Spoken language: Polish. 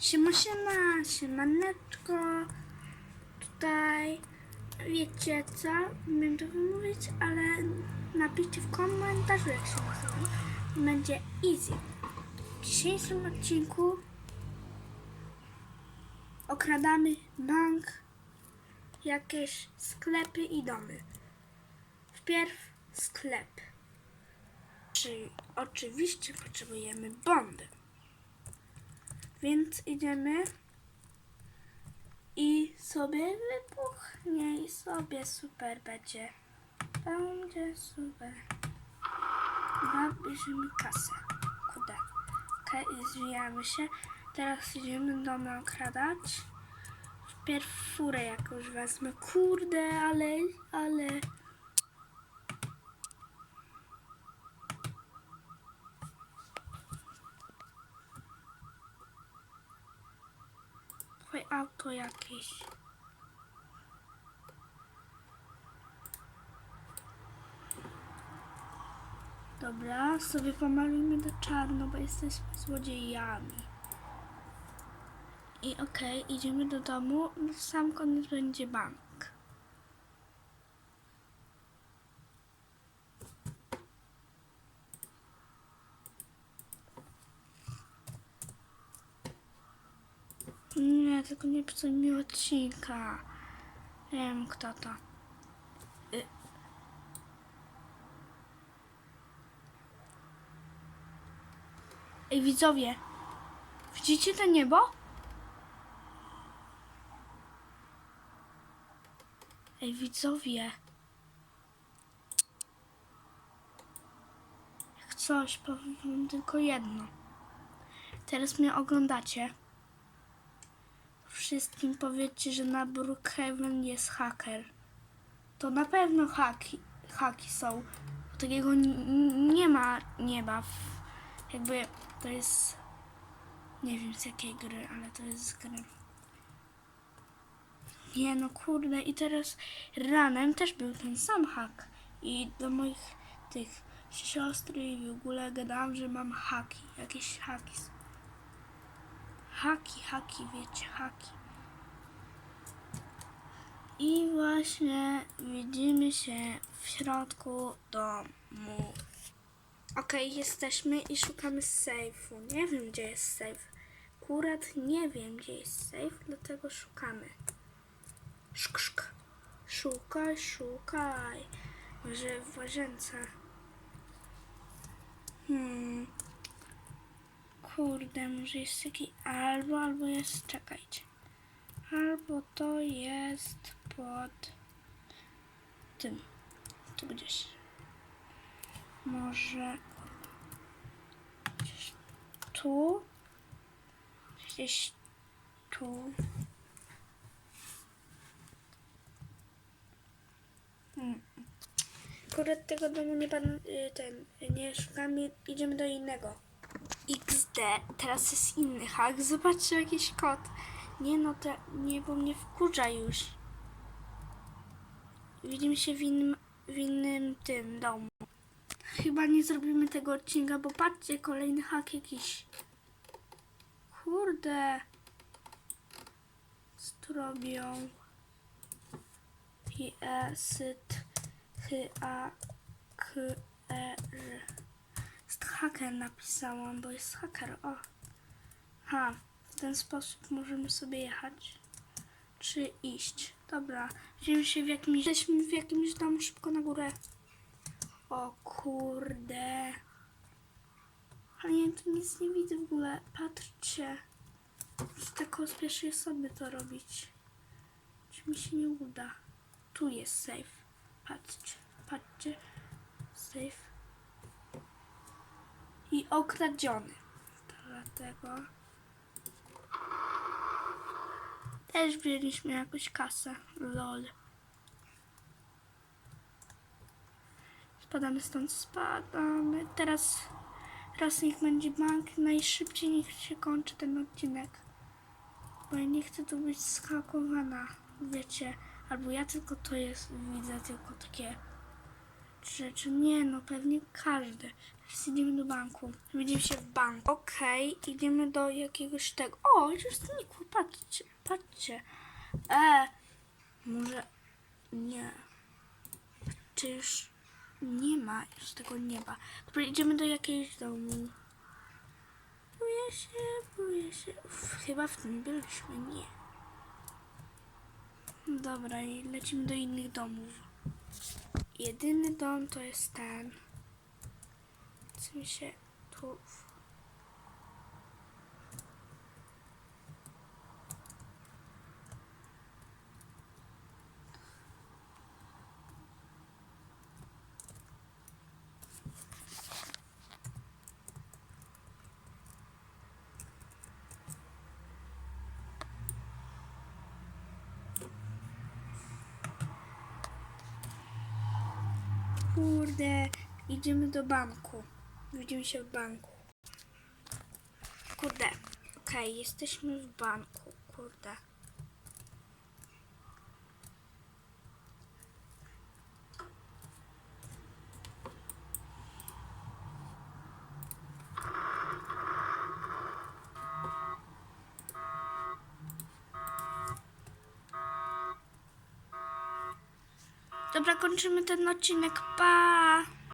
Siema, siema, siemaneczko. Tutaj wiecie co? Nie to wymówić, ale napiszcie w komentarzu jak się nazywa. Będzie easy. W dzisiejszym odcinku okradamy bank, jakieś sklepy i domy. Wpierw sklep. Czyli oczywiście potrzebujemy bomby. Więc idziemy i sobie wybuchnie i sobie super będzie. Będzie super. Chyba bierzemy kasę. Kuda. Okej, zwijamy się. Teraz idziemy domy okradać. Wpierw furę jakąś wezmę. Kurde, ale, ale... auto jakieś. Dobra, sobie pomalujmy na czarno, bo jesteśmy złodziejami. I okej, idziemy do domu. Sam koniec będzie bank. Nie, tylko nie psuj mi odcinka. Nie wiem kto to. Y. Ej widzowie, widzicie to niebo? Ej widzowie. Jak coś, powiem tylko jedno. Teraz mnie oglądacie wszystkim powiedzcie, że na Brookhaven jest haker. To na pewno haki, haki są. Takiego nie ma nieba. Jakby to jest. Nie wiem z jakiej gry, ale to jest z gry. Nie no kurde i teraz ranem też był ten sam hak. I do moich tych siostry w ogóle gadałam, że mam haki. Jakieś haki. Haki, haki, wiecie, haki. I właśnie widzimy się w środku domu. Okej, jesteśmy i szukamy sejfu. Nie wiem, gdzie jest sejf. Akurat nie wiem, gdzie jest sejf, dlatego szukamy. Szk, szk. Szukaj, szukaj. Może w łazience. Hmm. Kurde, może jest taki albo, albo jest, czekajcie. Albo to jest pod tym, tu gdzieś. Może gdzieś tu, gdzieś tu. Hmm. Akurat tego domu nie pan, y, ten, nie szukamy, idziemy do innego. XD, teraz jest inny hak. Zobaczcie jakiś kod. Nie no, te, nie, bo mnie wkurza już. Widzimy się w innym, w innym tym domu. Chyba nie zrobimy tego odcinka, bo patrzcie, kolejny hak jakiś. Kurde. Co tu robią? I e, syt, h, a, k, e, r. Jest haker napisałam, bo jest haker. O. Ha, w ten sposób możemy sobie jechać. Czy iść. Dobra, widzimy się w jakimś. Jesteśmy w jakimś domu szybko na górę. O kurde. Ale ja tu nic nie widzę w ogóle. Patrzcie. Z taką z pierwszej osoby to robić. Czy mi się nie uda? Tu jest safe. Patrzcie, patrzcie. Safe okradziony. Dlatego też wzięliśmy jakąś kasę. Lol. Spadamy stąd, spadamy. Teraz raz niech będzie bank. Najszybciej niech się kończy ten odcinek. Bo ja nie chcę tu być skakowana. Wiecie, albo ja tylko to jest, widzę tylko takie rzeczy. Nie no, pewnie każdy. Teraz idziemy do banku. Widzimy się w banku. Okej, idziemy do jakiegoś tego. O, już znikło, patrzcie, patrzcie. E, może nie. Czy już nie ma już tego nieba. Dobra, idziemy do jakiegoś domu. Boję się, boję się. Uf, chyba w tym byliśmy, nie. Dobra, i lecimy do innych domów. Jedyny dom to jest ten. Co mi się tu... Kurde, idziemy do banku. Widzimy się w banku. Kurde, okej, jesteśmy w banku. Kurde. Dobra, kończymy ten odcinek. Pa!